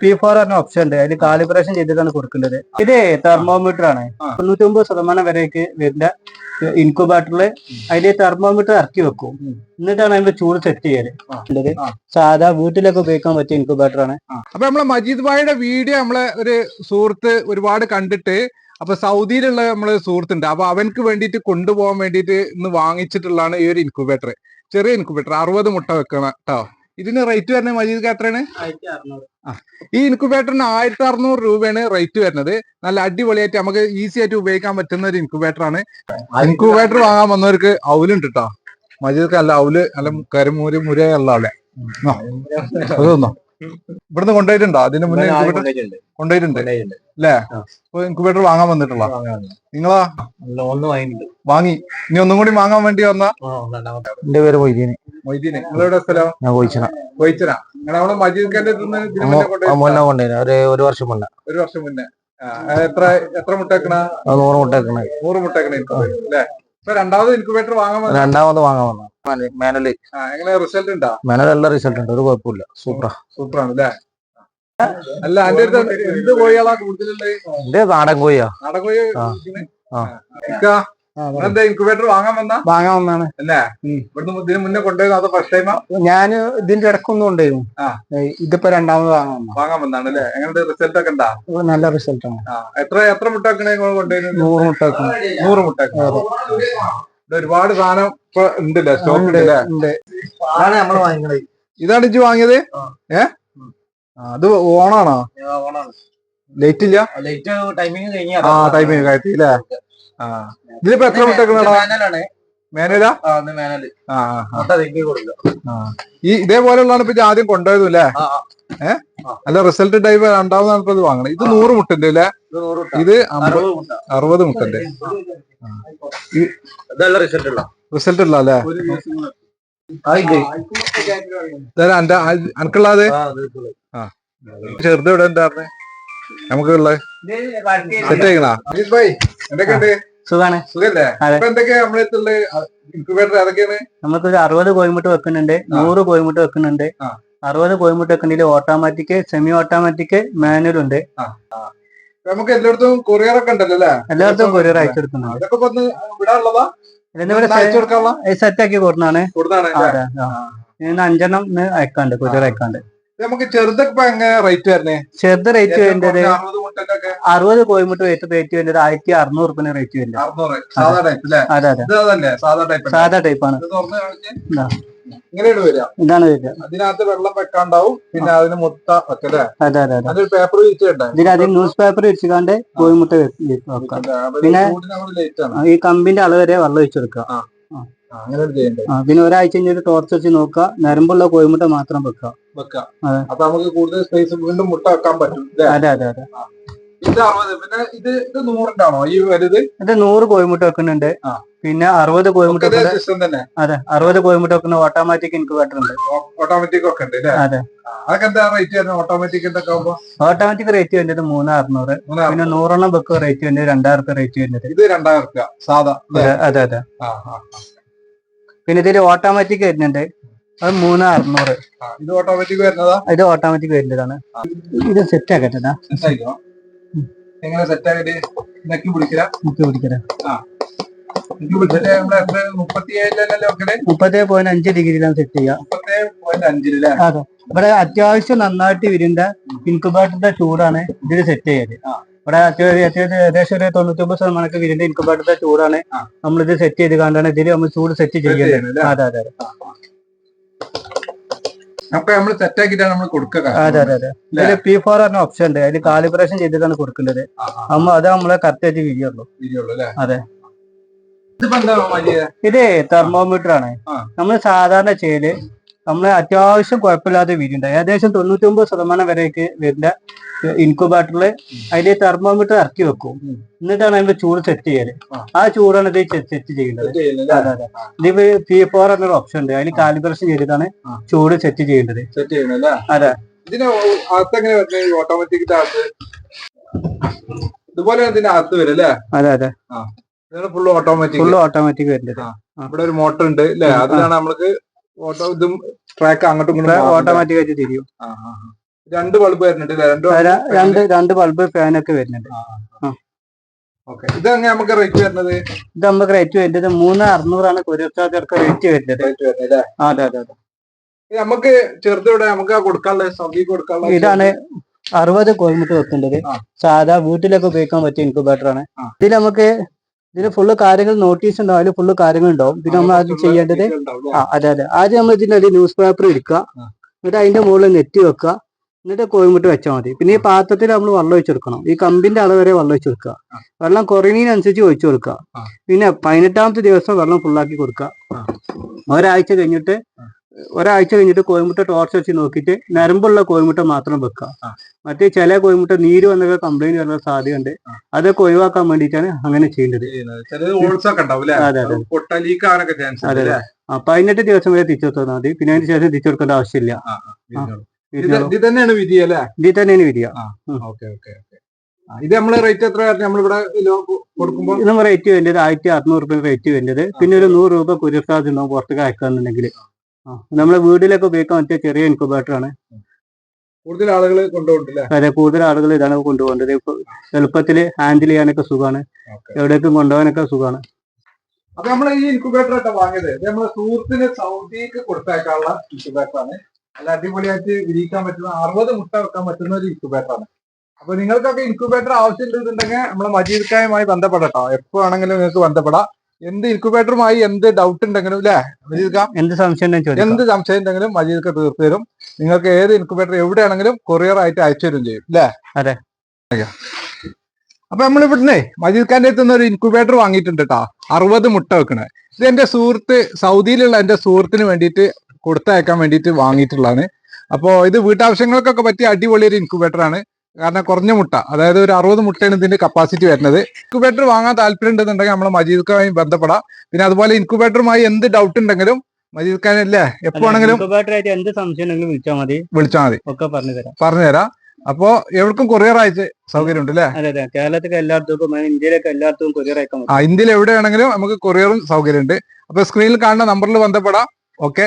P four പറഞ്ഞ option ഉണ്ട്. അതിൽ കാലിബ്രേഷൻ ചെയ്തിട്ടാണ് കൊടുക്കുന്നത്. ഇത് തെർമോമീറ്റർ ആണ്. ആ. തൊണ്ണൂറ്റി ഒമ്പത് ശതമാനം വരെയൊക്കെ വരുന്ന ഇൻക്യുബേറ്ററിൽ അതിൽ തെർമോമീറ്റർ ഇറക്കി വെക്കും. എന്നിട്ടാണ് അതിന്റെ ചൂട് സെറ്റ് ചെയ്യൽ. സാധാ വീട്ടിലൊക്കെ ഉപയോഗിക്കാൻ പറ്റിയ ഇൻക്യുബേറ്റർ ആണ്. അപ്പൊ നമ്മളെ മജീദ് ഭായിയുടെ വീഡിയോ നമ്മളെ ഒരു സുഹൃത്ത് ഒരുപാട് കണ്ടിട്ട് അപ്പൊ സൗദിയിലുള്ള നമ്മളെ സുഹൃത്തുണ്ട്. അപ്പൊ അവനക്ക് വേണ്ടിട്ട് കൊണ്ടുപോകാൻ വേണ്ടിട്ട് ഇന്ന് വാങ്ങിച്ചിട്ടുള്ളതാണ് ഈ ഒരു ഇൻക്യുബേറ്റർ ചെറിയ ഇൻക്യുബേറ്റർ അറുപത് മുട്ട വെക്കണം കേട്ടോ ഇതിന് റേറ്റ് വരുന്നത് മജീദ് എത്രയാണ്? ഈ ഇൻക്യുബേറ്ററിന് ആയിരത്തി അറുന്നൂറ് രൂപയാണ് റേറ്റ് വരുന്നത്. നല്ല അടിപൊളിയായിട്ട് നമുക്ക് ഈസി ആയിട്ട് ഉപയോഗിക്കാൻ പറ്റുന്ന ഒരു ഇൻക്യുബേറ്റർ ആണ്. ഇൻക്യുബേറ്റർ വാങ്ങാൻ വന്നവർക്ക് അവലുണ്ട് കേട്ടോ മജീദ് അല്ല അവൽ നല്ല കരമൂര് മുരയുള്ള ആ, അതൊന്നോ ഇവിടുന്ന് കൊണ്ടുപോയിട്ടുണ്ടോ? അതിന് മുന്നേ കൊണ്ടുപോയിട്ടുണ്ട്. അല്ലേ? ഇൻക്യുബേറ്റർ വാങ്ങാൻ വന്നിട്ടുള്ള നിങ്ങളാ? ഒന്ന് വാങ്ങിയിട്ടുണ്ട്. വാങ്ങി. ഇനി ഒന്നും കൂടി വാങ്ങാൻ വേണ്ടി വന്ന? എന്റെ പേര് മൊയ്തീന്. മൊയ്തീന്. നിങ്ങളുടെ സ്ഥലം? ഞാൻ കോയിച്ചന. കോയിച്ചന. നിങ്ങൾ മജീദ്ഖാന്റെ മുന്നേ കൊണ്ടുപോയി ഒരു ഒരു വർഷം മുന്നേ. ഒരു വർഷം മുന്നേ. എത്ര എത്ര മുട്ടേക്കണ നൂറ് മുട്ടേക്കണ നൂറ് മുട്ടേക്കണ ഇൻക്യുബേറ്റർ. അല്ലേ? ഇപ്പൊ രണ്ടാമത് ഇൻക്യുബേറ്റർ വാങ്ങാൻ രണ്ടാമത് വാങ്ങാൻ വന്ന. മാനൽ. എങ്ങനെ റിസൾട്ട് ഉണ്ടാ? മാനൽ നല്ല റിസൾട്ട് ഉണ്ട് ഒരു കുഴപ്പമില്ല. സൂപ്പറാ. സൂപ്പർ ആണ് അല്ലേ അല്ല എന്റെ അടുത്ത് എന്ത് കോഴികളാ കൂടുതലുള്ളത് എന്റെ നാടൻ കോഴിയാ. നാടൻ കോഴി ഇൻക്യുബേറ്റർ വാങ്ങാൻ വന്ന? വാങ്ങാൻ വന്നാണ്. അല്ലേ? ഇവിടുന്ന് ഇതിന് മുന്നേ കൊണ്ടുപോയി അത് ഫസ്റ്റ് ടൈമാ ഞാൻ ഇതിന്റെ ഇടക്കൊന്നും. ഏയ് ഇതിപ്പോ രണ്ടാമത് വാങ്ങാൻ വന്ന. വാങ്ങാൻ വന്നാണ് അല്ലേ എങ്ങനെ റിസൾട്ട് ഒക്കെ ഉണ്ടാ? നല്ല റിസൾട്ട് ആണ്. എത്ര എത്ര മുട്ട കൊണ്ടുപോയി നൂറ് മുട്ട നൂറ് മുട്ട ഒരുപാട് സാധനം ഇപ്പൊ ഉണ്ടല്ലേ സ്റ്റോക്ക് ഉണ്ട്, ഉണ്ടല്ലേ. അതാണ് നമ്മൾ വാങ്ങിക്കണത് ഇതാണ് ഇജ്ജ് വാങ്ങിയത്. ഏ? അത് ഓണാണോ? ലൈറ്റ് ഇല്ല? ലേറ്റ് ടൈമിങ് കഴിഞ്ഞ ആ ടൈമിങ് കഴിഞ്ഞ ആ. ഇതിലിപ്പോ എത്ര മുട്ട വെക്കണടാ മാനലാണ് മേനല ഈ ഇതേപോലെയുള്ളതാണ് ഇപ്പൊ ആദ്യം കൊണ്ടുപോയതും അല്ലേ ഏഹ്. അല്ല റിസൾട്ട് ടൈപ്പ് രണ്ടാമതാണ് ഇപ്പൊ ഇത് വാങ്ങണം ഇത് നൂറ് മുട്ടന്റെ അല്ലേ? ഇത് അറുപത് മുട്ടന്റെ. റിസൾട്ട് ഉള്ള. അല്ലേ? എന്റെ അനക്കുള്ളത്? ആ. ചെറുത് ഇവിടെ എന്താ നമുക്ക് ഉള്ളത് സെറ്റ് ആയിക്കണാ ഭായ് എന്തൊക്കെയുണ്ട്? സുഖാണ്. നമുക്കൊരു അറുപത് കോയിമുട്ട് വെക്കുന്നുണ്ട് നൂറ് കോയിമുട്ട് വെക്കുന്നുണ്ട്. അറുപത് കോയിമുട്ട് വെക്കുന്നതിൽ ഓട്ടോമാറ്റിക് സെമി ഓട്ടോമാറ്റിക് മാനുവൽ ഉണ്ട് നമുക്ക് എല്ലായിടത്തും കൊറിയർ ഒക്കെ ഉണ്ടല്ലോ അല്ലേ? എല്ലായിടത്തും കൊറിയർ അയച്ചു കൊടുക്കുന്നുണ്ട് സെറ്റ് ആക്കി കൊടുക്കുന്നതാണ്. കൊടുത്താണ് അഞ്ചെണ്ണം അയക്കാണ്ട് കൊറിയർ അയക്കാണ്ട് നമുക്ക് ചെറുതൊക്കെ എങ്ങനെ റേറ്റ് വരുന്നേ ചെറുത് റേറ്റ് വരുന്നത് അറുപത് കോയിമുട്ട് വെയിറ്റ് റേറ്റ് വരുന്നത് ആയിരത്തി അറുന്നൂറ് റുപ്യ റേറ്റ് വരുന്നത് സാധാ ടൈപ്പ് വരിക. ഇതാണ് വരിക. അതിനകത്ത് വെള്ളം വെക്കാണ്ടാവും. പിന്നെ അതിന് മുട്ട വെക്കല്ലേ? അതെ അതെ അതെ. പേപ്പർ ഇതിനകത്ത് ന്യൂസ് പേപ്പർ വെച്ചുകൊണ്ട് കോയിമുട്ട വെക്കാം പിന്നെ- ആണ്. ഈ കമ്പിന്റെ അളവ് വരെ വെള്ളം ഒഴിച്ചു പിന്നെ ഒരാഴ്ച കഴിഞ്ഞിട്ട് ടോർച്ച് വെച്ച് നോക്കുക. നരമ്പുള്ള കോഴിമുട്ട മാത്രം വെക്കുക. വെക്കാം അതെ. അപ്പൊ നമുക്ക് കൂടുതൽ സ്പേസ് വീണ്ടും മുട്ട വെക്കാൻ പറ്റും? അതെ അതെ അതെ. ഇത് അറുപത് പിന്നെ ഇത് ഇത് നൂറിന്റെ ആണോ ഈ വലുത്? ഇത് നൂറ് കോഴിമുട്ട വെക്കുന്നുണ്ട്. പിന്നെ അറുപത് കോഴിമുട്ട തന്നെ? അതെ അറുപത് കോഴിമുട്ട വെക്കുന്ന ഓട്ടോമാറ്റിക് ഇൻക്യുബേറ്റർ ഉണ്ട്. ഓട്ടോമാറ്റിക് ഒക്കെ ഉണ്ട് അതെ. അതൊക്കെ എന്താ റേറ്റ് വരുന്നത്? ഓട്ടോമാറ്റിക് എന്തൊക്കെ ഓട്ടോമാറ്റിക് റേറ്റ് വരുന്നത് മൂന്ന് അറുന്നൂറ് പിന്നെ നൂറെണ്ണം വെക്കുക റേറ്റ് വരുന്നത് രണ്ടായിരം റേറ്റ് വരുന്നത്. ഇത് രണ്ടായിരം സാധാ അതെ അതെ അതെ. പിന്നെ ഇതിൽ ഓട്ടോമാറ്റിക് വരുന്നുണ്ട്. അത് മൂന്ന് അറുന്നൂറ്. ഇത് ഓട്ടോമാറ്റിക് വരുന്നതാ? ഇത് ഓട്ടോമാറ്റിക് വരുന്നതാണ്. ഇത് സെറ്റ് ആക്കട്ടെ എങ്ങനെ സെറ്റ് ആക്കിട്ട് നെക്കി പിടിക്കട്ടെ നെക്കി പിടിച്ചിട്ട് നമ്മൾ എത്ര? മുപ്പത്തി ഏഴിലല്ലേ വെക്കൽ? മുപ്പത്തേ പോയിന്റ് അഞ്ച് ഡിഗ്രിയിലാണ് സെറ്റ് ചെയ്യുക. അതെ. ഇവിടെ അത്യാവശ്യം നന്നായിട്ട് വിരിണ്ട ഇൻകുബേറ്ററിന്റെ ചൂടാണ് ഇതിൽ സെറ്റ് ചെയ്യൽ. ഇവിടെ ഏകദേശം ഒരു തൊണ്ണൂറ്റൊമ്പത് ശതമാനം വിരിണ്ട ഇൻകുബേറ്ററിന്റെ ചൂടാണ്. നമ്മളിത് നമ്മൾ ഇത് സെറ്റ് ചെയ്ത് കണ്ടാണ് ഇതിൽ നമ്മൾ ചൂട് സെറ്റ് ചെയ്യുന്നത്. അതെ അതെ അതെ. അപ്പൊ നമ്മൾ സെറ്റ് ആക്കിയിട്ടാണ് നമ്മൾ കൊടുക്കുക അതെ അതെ അതെ. ഇതിൽ പി ഫോർ പറഞ്ഞ ഓപ്ഷൻ ഉണ്ട്. അതിൽ കാലിബ്രേഷൻ ചെയ്തിട്ടാണ് കൊടുക്കേണ്ടത് അമ്മ അത് നമ്മളെ കറക്റ്റ് ആയിട്ട് വിരിയുള്ളൂ അതെ. ഇത് തെർമോമീറ്റർ ആണ്. നമ്മൾ നമ്മൾ സാധാരണ ചെയ്യൽ നമ്മൾ അത്യാവശ്യം കുഴപ്പമില്ലാതെ വിരിയുണ്ട് ഏകദേശം തൊണ്ണൂറ്റൊമ്പത് ശതമാനം വരെയൊക്കെ വരുന്ന ഇൻക്യുബേറ്ററിൽ അതിന്റെ തെർമോമീറ്റർ ഇറക്കി വെക്കും. എന്നിട്ടാണ് അതിന്റെ ചൂട് സെറ്റ് ചെയ്യൽ. ആ. ചൂടാണ് ഇത് സെറ്റ് അതെ ഇതിപ്പോ പി ഫോർ എന്നൊരു ഓപ്ഷൻ ഉണ്ട്. അതിൽ കാലിബ്രേഷൻ ചെയ്തിട്ടാണ്. ചൂട് സെറ്റ് ചെയ്യേണ്ടത് അതെ. ഇതുപോലെ അതെ അതെ. ഫുള്ള് ഓട്ടോമാറ്റിക് ഫുള്ള് ഓട്ടോമാറ്റിക് വരുന്നത്. ഇവിടെ ഒരു മോട്ടർ ഉണ്ട് അല്ലേ? അതിലാണ് നമ്മൾക്ക് ഓട്ടോ ഇതും ട്രാക്ക് അങ്ങോട്ടും ഇങ്ങോട്ടും. ഓട്ടോമാറ്റിക് ആയിട്ട് തിരിയും. രണ്ട് ബൾബ് വരുന്നുണ്ട് രണ്ട് രണ്ട് ബൾബ് ഫാനൊക്കെ വരുന്നുണ്ട്. ഇത് നമുക്ക് റേറ്റ് വരുന്നത്? ഇത് നമുക്ക് റേറ്റ് വരുന്നത് മൂന്ന് അറുന്നൂറാണ്. അടക്കം റേറ്റ് വരുന്നത്. അതെ അതെ അതെ. നമുക്ക് ചെറുതോടെ നമുക്ക് കൊടുക്കാനുള്ള സൗകര്യം കൊടുക്കാനുള്ള ഇതാണ് അറുപത് കോഴിമുട്ട് വെക്കേണ്ടത്. സാധാ വീട്ടിലൊക്കെ ഉപയോഗിക്കാൻ പറ്റിയ ഇൻക്യുബേറ്റർ ആണ്. ഇതിൽ നമുക്ക് ഇതിൽ ഫുള്ള് കാര്യങ്ങൾ നോട്ടീസ് ഉണ്ടാവും. അതിൽ ഫുള്ള് കാര്യങ്ങൾ ഉണ്ടാവും പിന്നെ നമ്മൾ ആദ്യം ചെയ്യേണ്ടത് ആ അതെ അതെ. ആദ്യം നമ്മൾ ഇതിന്റെ ഒരു ന്യൂസ് പേപ്പർ എടുക്കുക എന്നിട്ട് അതിന്റെ മുകളിൽ നെറ്റ് വെക്കുക. എന്നിട്ട് കോയമ്പിട്ട് വെച്ചാൽ മതി. പിന്നെ ഈ പാത്രത്തിൽ നമ്മൾ വെള്ളം ഒഴിച്ചെടുക്കണം ഈ കമ്പിന്റെ അളവ് വരെ വെള്ളം ഒഴിച്ചു കൊടുക്കുക. വെള്ളം കുറയുന്നതിനനുസരിച്ച് ഒഴിച്ചു കൊടുക്കുക. പിന്നെ പതിനെട്ടാമത്തെ ദിവസം വെള്ളം ഫുള്ളാക്കി കൊടുക്കുക. ഒരാഴ്ച കഴിഞ്ഞിട്ട്. ഒരാഴ്ച കഴിഞ്ഞിട്ട് കോയമുട്ട ടോർച്ച് വെച്ച് നോക്കിയിട്ട് നരമ്പുള്ള കോയമുട്ട മാത്രം വെക്കുക. മറ്റേ ചില കോയമുട്ട നീര് വന്നൊക്കെ കംപ്ലൈന്റ് വരുന്ന സാധ്യതയുണ്ട്. അതൊക്കെ ഒഴിവാക്കാൻ വേണ്ടിയിട്ടാണ് അങ്ങനെ ചെയ്യേണ്ടത്. അതെ അതെ. ആ പതിനെട്ട് ദിവസം വരെ തിരിച്ചു കൊടുത്താൽ മതി. പിന്നെ അതിന് ശേഷം തിരിച്ചു കൊടുക്കേണ്ട ആവശ്യമില്ല. ഇത് തന്നെയാണ് വിധി അല്ലേ? ഇത് തന്നെയാണ് വരിക ഓക്കെ ഓക്കെ ഇത് നമ്മൾ റേറ്റ് എത്ര നമ്മളിവിടെ കൊടുക്കുമ്പോൾ നമ്മൾ റേറ്റ് വേണ്ടത് ആയിരത്തി അറുന്നൂറ് രൂപ റേറ്റ് വേണ്ടത്. പിന്നെ ഒരു നൂറ് രൂപ കുരുസാദ് ചാർജ് ഉണ്ടാവും പുറത്തേക്ക് അയക്കാന്നുണ്ടെങ്കിൽ നമ്മളെ വീട്ടിലൊക്കെ ഉപയോഗിക്കാൻ പറ്റിയ ചെറിയ ഇൻക്യുബേറ്റർ ആണ്. കൂടുതൽ ആളുകൾ കൊണ്ടുപോകണ്ടല്ലേ അതെ കൂടുതൽ ആളുകൾ ഇതാണ് കൊണ്ടുപോകേണ്ടത് ഇപ്പൊ എളുപ്പത്തിൽ ഹാൻഡിൽ ചെയ്യാനൊക്കെ സുഖമാണ്. എവിടേക്കും കൊണ്ടുപോകാനൊക്കെ സുഖമാണ്. അപ്പൊ നമ്മൾ ഈ ഇൻക്യുബേറ്റർ ആയിട്ട് വാങ്ങിയത്. ഇത് നമ്മളെ സുഹൃത്തിന് സൗദിക്ക് കൊടുത്തേക്കാനുള്ള ഇൻക്യുബേറ്റർ ആണ്. അല്ല അടിപൊളിയായിട്ട് വിരിയിക്കാൻ പറ്റുന്ന അറുപത് മുട്ട വെക്കാൻ പറ്റുന്ന ഒരു ഇൻക്യുബേറ്റർ ആണ്. അപ്പൊ നിങ്ങൾക്കൊക്കെ ഇൻക്യുബേറ്റർ ആവശ്യമുണ്ടെന്നുണ്ടെങ്കിൽ നമ്മളെ മജീദ്ക്കായുമായി ബന്ധപ്പെടട്ടോ. എപ്പോ ആണെങ്കിലും നിങ്ങൾക്ക് ബന്ധപ്പെടാം. എന്ത് ഇൻക്യുബേറ്ററുമായി എന്ത് ഡൗട്ട് ഉണ്ടെങ്കിലും അല്ലെ മജീദ്ക്ക എന്ത് സംശയം എന്ത് സംശയം ഉണ്ടെങ്കിലും മജീദ് തീർത്തു തരും. നിങ്ങൾക്ക് ഏത് ഇൻക്യുബേറ്റർ എവിടെയാണെങ്കിലും കൊറിയർ ആയിട്ട് അയച്ചു തരും ചെയ്യും അല്ലേ അതെ. അപ്പൊ നമ്മൾ ഇവിടുന്ന് മജീദ് ഖാന്റെ അടുത്ത് നിന്ന് ഒരു ഇൻക്യുബേറ്റർ വാങ്ങിയിട്ടുണ്ട് കേട്ടോ അറുപത് മുട്ട വെക്കണേ. ഇത് എന്റെ സുഹൃത്ത് സൗദിയിലുള്ള എന്റെ സുഹൃത്തിന് വേണ്ടിയിട്ട് കൊടുത്തയക്കാൻ വേണ്ടിയിട്ട് വാങ്ങിയിട്ടുള്ളതാണ്. അപ്പോൾ ഇത് വീട്ടാവശ്യങ്ങൾക്കൊക്കെ പറ്റിയ അടിപൊളി ഒരു ഇൻക്യുബേറ്റർ ആണ്. കാരണം കുറഞ്ഞ മുട്ട അതായത് ഒരു അറുപത് മുട്ടയാണ് ഇതിന്റെ കപ്പാസിറ്റി വരുന്നത്. ഇൻക്യുബേറ്റർ വാങ്ങാൻ താല്പര്യം ഉണ്ടെന്നുണ്ടെങ്കിൽ നമ്മൾ മജീദ് ഖാനുമായി ബന്ധപ്പെടാം. പിന്നെ അതുപോലെ ഇൻക്യുബേറ്ററുമായി എന്ത് ഡൗട്ട് ഉണ്ടെങ്കിലും മജീദ് ഖാൻ അല്ലേ എപ്പോ ആണെങ്കിലും ഇൻക്യുബേറ്റർ ആയിട്ട് എന്ത് സംശയം വിളിച്ചാൽ മതി. വിളിച്ചാൽ മതി. ഒക്കെ പറഞ്ഞു തരാം പറഞ്ഞുതരാം. അപ്പോ എവിടേക്കും കൊറിയർ അയച്ച് സൗകര്യം ഉണ്ട് അല്ലേ കേരളത്തിലെ എല്ലായിടത്തും ഇന്ത്യയിലൊക്കെ എല്ലായിടത്തും കൊറിയർ അയക്കാം ആ ഇന്ത്യയിൽ എവിടെയാണെങ്കിലും നമുക്ക് കൊറിയറും സൗകര്യം ഉണ്ട് അപ്പൊ സ്ക്രീനിൽ കാണുന്ന നമ്പറിൽ ബന്ധപ്പെടാം. ഓക്കെ